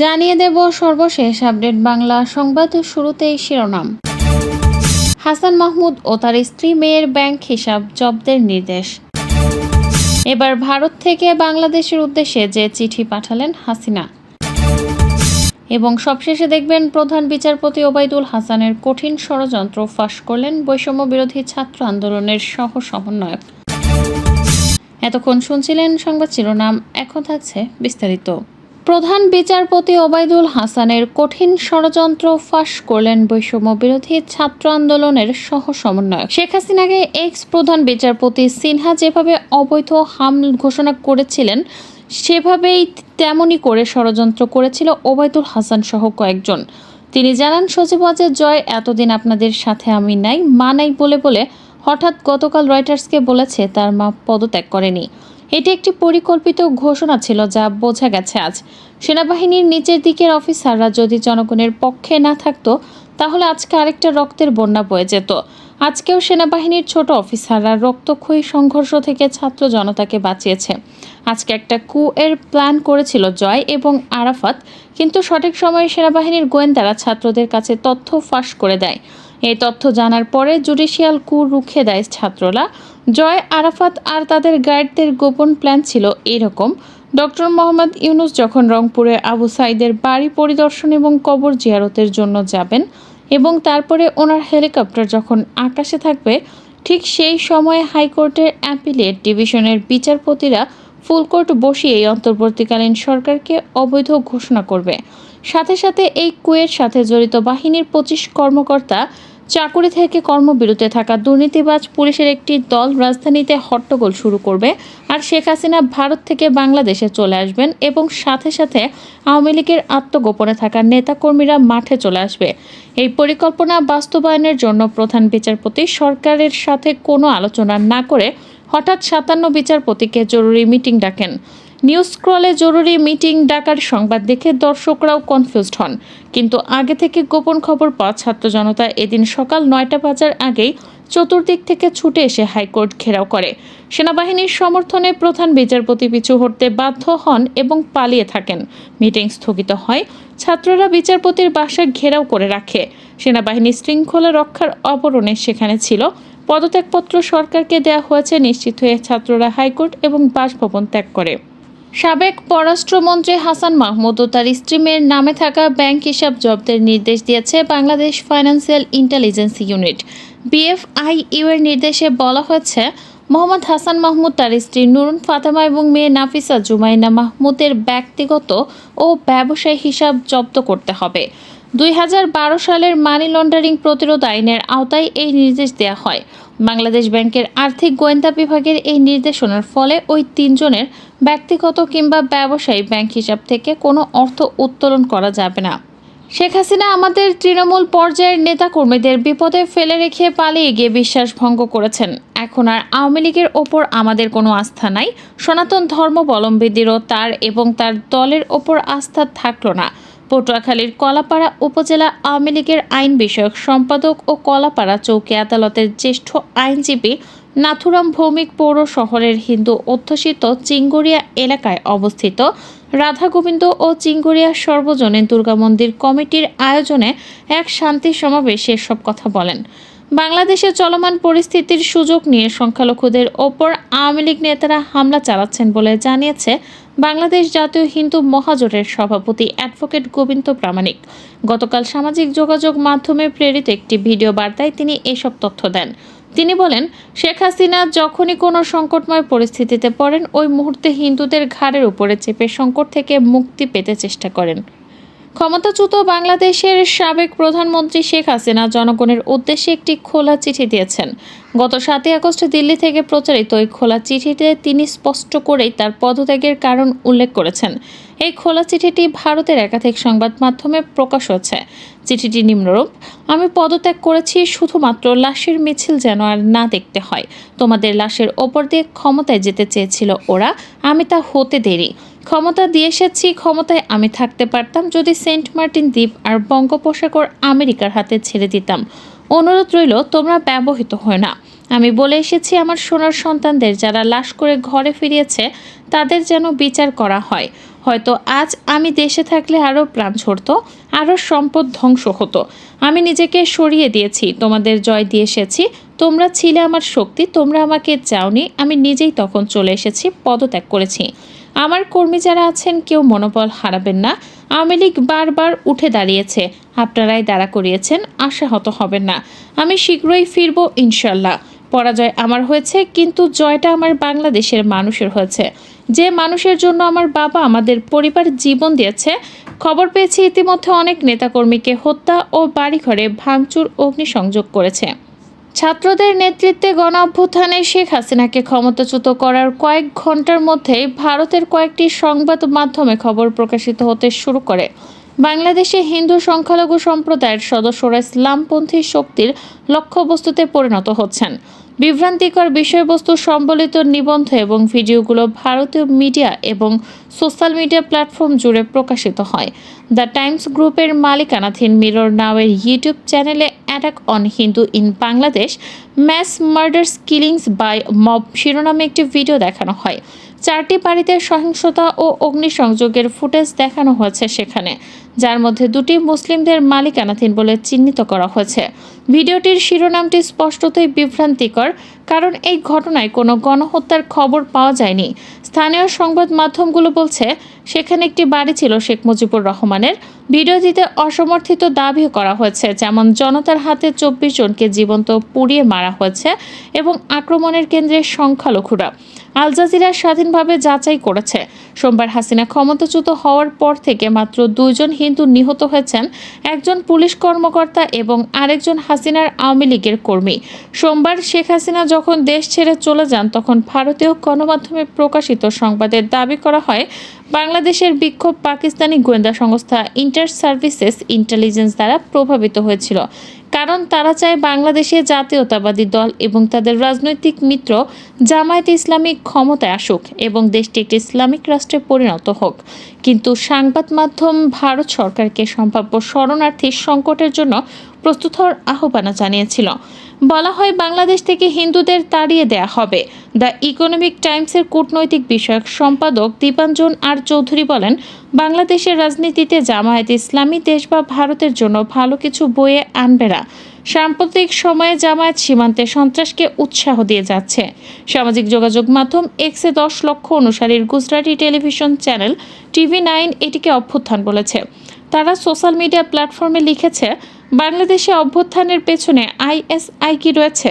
জানিয়ে দেব সর্বশেষ আপডেট বাংলা সংবাদ শুরুতেই শিরোনাম। হাসান মাহমুদ ও তার স্ত্রী মেয়ের ব্যাংক হিসাব জব্দের নির্দেশ। এবার ভারত থেকে বাংলাদেশের উদ্দেশ্যে যে চিঠি পাঠালেন হাসিনা। এবং সবশেষে দেখবেন প্রধান বিচারপতি ওবায়দুল হাসানের কঠিন ষড়যন্ত্র ফাঁস করলেন বৈষম্য বিরোধী ছাত্র আন্দোলনের সহ সমন্বয়ক। এতক্ষণ শুনছিলেন সংবাদ শিরোনাম, এখন থাকছে বিস্তারিত। প্রধান বিচারপতি ওবায়দুল হাসানের কঠিন ষড়যন্ত্র ফাঁস করলেন বৈষম্য বিরোধী ছাত্র আন্দোলনের সহ সমন্বয়ক। শেখ হাসিনাকে এক্স প্রধান বিচারপতি সিনহা যেভাবে অবৈধ হাম ঘোষণা করেছিলেন, সেভাবেই তেমনই করে ষড়যন্ত্র করেছিল ওবায়দুল হাসান সহ কয়েকজন। তিনি জানান, সচিব সচিবাজের জয়, এতদিন আপনাদের সাথে আমি নাই, মা নাই বলে বলে হঠাৎ গতকাল রয়টার্সকে বলেছে তার মা পদত্যাগ করেনি। এটি একটি পরিকল্পিত ঘোষণা ছিল যা বোঝা গেছে আজ। সেনাবাহিনীর নিচের দিকের অফিসাররা যদি জনগণের পক্ষে না থাকতো, তাহলে আজকে আরেকটা রক্তের বন্যা বয়ে যেত। আজকেও সেনাবাহিনীর ছোট অফিসাররা রক্তক্ষয়ী সংঘর্ষ থেকে ছাত্র জনতাকে বাঁচিয়েছে। আজকে একটা কু এর প্ল্যান করেছিল জয় এবং আরাফাত, কিন্তু সঠিক সময়ে সেনাবাহিনীর গোয়েন্দারা ছাত্রদের কাছে তথ্য ফাঁস করে দেয়। এই তথ্য জানার পরে জুডিশিয়াল কু রুখে দেয় ছাত্ররা। জয়, আরাফাত আর তাদের গাইডদের গোপন প্ল্যান ছিল এরকম। ডক্টর মোহাম্মদ ইউনুস যখন রংপুরে আবু সাইদের বাড়ি পরিদর্শন এবং কবর জিয়ারতের জন্য যাবেন এবং তারপরে ওনার হেলিকপ্টার যখন আকাশে থাকবে, ঠিক সেই সময়ে হাইকোর্টের অ্যাপিলেট ডিভিশনের বিচারপতিরা ফুলকোর্ট বসিয়ে এই অন্তর্বর্তীকালীন সরকারকে অবৈধ ঘোষণা করবে। সাথে সাথে এই কুয়ের সাথে জড়িত বাহিনীর পঁচিশ কর্মকর্তা চাকুরি থেকে কর্মবিরতি থাকা দুর্নীতিবাজ পুলিশের একটি দল রাজধানীতে হট্টগোল শুরু করবে আর শেখ হাসিনা ভারত থেকে বাংলাদেশে চলে আসবেন এবং সাথে সাথে আওয়ামী লীগের আত্মগোপনে থাকা নেতাকর্মীরা মাঠে চলে আসবে। এই পরিকল্পনা বাস্তবায়নের জন্য প্রধান বিচারপতি সরকারের সাথে কোনো আলোচনা না করে হঠাৎ সাতান্ন বিচারপতিকে জরুরি মিটিং ডাকেন। নিউজ স্ক্রলে জরুরি মিটিং ডাকার সংবাদ দেখে দর্শকরাও কনফিউজড হন। কিন্তু আগে থেকে গোপন খবর পাওয়া ছাত্র জনতা এদিন সকাল নয়টা বাজার আগেই চতুর্দিক থেকে ছুটে এসে হাইকোর্ট ঘেরাও করে। সেনাবাহিনীর সমর্থনে প্রধান বিচারপতি পিছু হটতে বাধ্য হন এবং পালিয়ে থাকেন। মিটিং স্থগিত হয়, ছাত্ররা বিচারপতির বাসা ঘেরাও করে রাখে। সেনাবাহিনী শৃঙ্খলা রক্ষার অবরণে সেখানে ছিল। পদত্যাগপত্র সরকারকে দেওয়া হয়েছে, নিশ্চিত হয়ে ছাত্ররা হাইকোর্ট এবং বাসভবন ত্যাগ করে। সাবেক পররাষ্ট্রমন্ত্রী হাসান মাহমুদ ও তার স্ত্রী মেয়ের নামে থাকা ব্যাংক হিসাব জব্দের নির্দেশ দিয়েছে Bangladesh financial intelligence unit. BFIU এর নির্দেশে বলা হয়েছে, মোহাম্মদ হাসান মাহমুদ, তার স্ত্রী নুরুন ফাতেমা এবং মেয়ে নাফিসা জুমাইনা মাহমুদের ব্যক্তিগত ও ব্যবসায়ী হিসাব জব্দ করতে হবে। দুই হাজার বারো সালের মানি লন্ডারিং প্রতিরোধ আইনের আওতায় এই নির্দেশ দেওয়া হয়। বাংলাদেশ ব্যাংকের আর্থিক গোয়েন্দা বিভাগের এই নির্দেশনার ফলে ওই তিনজনের ব্যক্তিগত কিংবা ব্যবসায়ী ব্যাংক হিসাব থেকে কোনো অর্থ উত্তোলন করা যাবে না। শেখ হাসিনা আমাদের তৃণমূল পর্যায়ের নেতাকর্মীদের বিপদে ফেলে রেখে পালিয়ে গিয়ে বিশ্বাস ভঙ্গ করেছেন। এখন আর আওয়ামী লীগের ওপর আমাদের কোনো আস্থা নাই। সনাতন ধর্মাবলম্বীদেরও তার এবং তার দলের ওপর আস্থা থাকল না। পটুয়াখালীর কলাপাড়া উপজেলা আওয়ামী লীগের আইন বিষয়ক সম্পাদক ও কলাপাড়া চৌকি আদালতের জ্যেষ্ঠ আইনজীবী নাথুরাম ভৌমিক পৌর শহরের হিন্দু অধ্যুষিত চিঙ্গুরিয়া এলাকায় অবস্থিত রাধা গোবিন্দ ও চিঙ্গুরিয়া সর্বজনীন দুর্গা মন্দির কমিটির আয়োজনে এক শান্তি সমাবেশে সব কথা বলেন। বাংলাদেশে চলমান পরিস্থিতির সুযোগ নিয়ে সংখ্যালঘুদের ওপর আওয়ামী লীগ নেতারা হামলা চালাচ্ছেন বলে জানিয়েছে বাংলাদেশ জাতীয় হিন্দু মহাজোটের সভাপতি অ্যাডভোকেট গোবিন্দ প্রামাণিক। গতকাল সামাজিক যোগাযোগ মাধ্যমে প্রেরিত একটি ভিডিও বার্তায় তিনি এসব তথ্য দেন। তিনি বলেন, শেখ হাসিনা যখনই কোনো সংকটময় পরিস্থিতিতে পড়েন, ওই মুহূর্তে হিন্দুদের ঘাড়ের উপরে চেপে সংকট থেকে মুক্তি পেতে চেষ্টা করেন। ক্ষমতাচ্যুত বাংলাদেশের সাবেক প্রধানমন্ত্রী শেখ হাসিনা জনগণের উদ্দেশ্যে একটি খোলা চিঠি দিয়েছেন। গত সাতই আগস্ট দিল্লি থেকে প্রচারিত ওই খোলা চিঠিতে তিনি স্পষ্ট করেই তার পদত্যাগের কারণ উল্লেখ করেছেন। এই খোলা চিঠিটি ভারতের একাধিক সংবাদ মাধ্যমে প্রকাশ হয়েছে। চিঠিটি নিম্নরূপ, আমি পদত্যাগ করেছি শুধুমাত্র লাশের মিছিল যেন আর না দেখতে হয়। তোমাদের লাশের ওপর দিয়ে ক্ষমতায় যেতে চেয়েছিল ওরা, আমি তা হতে দেরি। ক্ষমতা দিয়ে এসেছি, ক্ষমতায় আমি থাকতে পারতাম যদি সেন্ট মার্টিন দ্বীপ আর বঙ্গোপসাগর আমেরিকার হাতে ছেড়ে দিতাম। অনুরোধ রইল, তোমরা ব্যবহৃত হয় না আমি বলে এসেছি, আমার সোনার সন্তানদের যারা লাশ করে ঘরে ফিরিয়েছে, তাদের যেন বিচার করা হয়। হয়তো আজ আমি দেশে থাকলে আরও প্রাণ ছড়তো আরও সম্পদ ধ্বংস হতো। আমি নিজেকে সরিয়ে দিয়েছি, তোমাদের জয় দিয়ে এসেছি। তোমরা ছিলে আমার শক্তি, তোমরা আমাকে চাওনি, আমি নিজেই তখন চলে এসেছি, পদত্যাগ করেছি। আমার কর্মী যারা আছেন, কেউ মনোবল হারাবেন না। আওয়ামী লীগ বারবার উঠে দাঁড়িয়েছে, আপনারাই দাঁড়া করিয়েছেন, আশাহত হবেন না। আমি শীঘ্রই ফিরবো, ইনশাল্লাহ। পরাজয় আমার হয়েছে, কিন্তু জয়টা আমার বাংলাদেশের মানুষের হয়েছে। যে মানুষের জন্য আমার বাবা আমাদের পরিবার জীবন দিয়েছে, খবর পেয়েছি ইতিমধ্যে অনেক নেতাকর্মীকে হত্যা ও বাড়িঘরে ভাঙচুর অগ্নিসংযোগ করেছে। ছাত্রদের নেতৃত্বে গণ অভ্যুত্থানে শেখ হাসিনাকে ক্ষমতাচ্যুত করার কয়েক ঘণ্টার মধ্যেই ভারতের কয়েকটি সংবাদ মাধ্যমে খবর প্রকাশিত হতে শুরু করে। বাংলাদেশে হিন্দু সংখ্যালঘু সম্প্রদায়ের সদস্যরা ইসলামপন্থী শক্তির লক্ষ্যবস্তুতে পরিণত হচ্ছেন। বিভ্রান্তিকর বিষয়বস্তু সম্বলিত নিবন্ধ এবং ভিডিওগুলো ভারতীয় মিডিয়া এবং সোশ্যাল মিডিয়া প্ল্যাটফর্ম জুড়ে প্রকাশিত হয়। দ্য টাইমস গ্রুপের মালিকানাধীন মিরর নাওয়ের ইউটিউব চ্যানেলে attack on Hindu in Bangladesh, mass murders killings by mob শিরোনামে একটি ভিডিও দেখানো হয়। চারটি বাড়িতে সহিংসতা ও অগ্নিসংযোগের ফুটেজ দেখানো হয়েছে সেখানে। যার মধ্যে দুটি মুসলিমদের মালিকানাধীন বলে চিহ্নিত করা হয়েছে। ভিডিওটির শিরোনামটি স্পষ্টতই বিভ্রান্তিকর, কারণ এই ঘটনায় কোনো গণহত্যার খবর পাওয়া যায়নি। স্থানীয় সংবাদ মাধ্যমগুলো বলছে, সেখানে একটি বাড়ি ছিল শেখ মুজিবুর রহমানের। ভিডিওটিতে অসমর্থিত দাবি করা হয়েছে, যেমন জনতার হাতে চব্বিশ জনকে জীবন্ত পুড়িয়ে মারা হয়েছে এবং আক্রমণের কেন্দ্রে সংখ্যালঘুরা। আল জাজিরা স্বাধীনভাবে যাচাই করেছে। সোমবার হাসিনা ক্ষমতাচ্যুত হওয়ার পর থেকে মাত্র দুইজন হিন্দু নিহত হয়েছেন, একজন পুলিশ কর্মকর্তা এবং আরেকজন হাসিনার আওয়ামী লীগের কর্মী। সোমবার শেখ হাসিনা যখন দেশ ছেড়ে চলে যান, তখন ভারতীয় গণমাধ্যমে প্রকাশিত সংবাদের দাবি করা হয়, বাংলাদেশের বিক্ষোভ পাকিস্তানি গোয়েন্দা সংস্থা ইন্টার সার্ভিসেস ইন্টেলিজেন্স দ্বারা প্রভাবিত হয়েছিল। কারণ তারা চায় বাংলাদেশে জাতীয়তাবাদী দল এবং তাদের রাজনৈতিক মিত্র জামায়াত ইসলামিক ক্ষমতায় আসুক এবং দেশটি একটি ইসলামিক রাষ্ট্রে পরিণত হোক। কিন্তু সাংবাদ মাধ্যম ভারত সরকারকে সম্ভাব্য শরণার্থী সংকটের জন্য প্রস্তুত হওয়ার আহ্বান জানিয়েছিল। বলা হয় বাংলাদেশ থেকে হিন্দুদের তাড়িয়ে দেয়া হবে। দ্য ইকোনমিক টাইমসের কূটনৈতিক বিষয়ক সম্পাদক দীপাঞ্জন আর চৌধুরী বলেন, বাংলাদেশের রাজনীতিতে জামায়াত ইসলামী দেশ বা ভারতের জন্য ভালো কিছু বয়ে আনবে না। সাম্প্রতিক সময়ে জামায়াত সীমান্তে সন্ত্রাসকে উৎসাহ দিয়ে যাচ্ছে। সামাজিক যোগাযোগ মাধ্যম এক্সে দশ লক্ষ অনুসারীর Gujarati television channel TV nine এটিকে অভ্যুত্থান বলেছে। তারা সোশ্যাল মিডিয়া প্ল্যাটফর্মে লিখেছে বাংলাদেশে অভ্যুত্থানের পেছনে আইএসআই কি রয়েছে?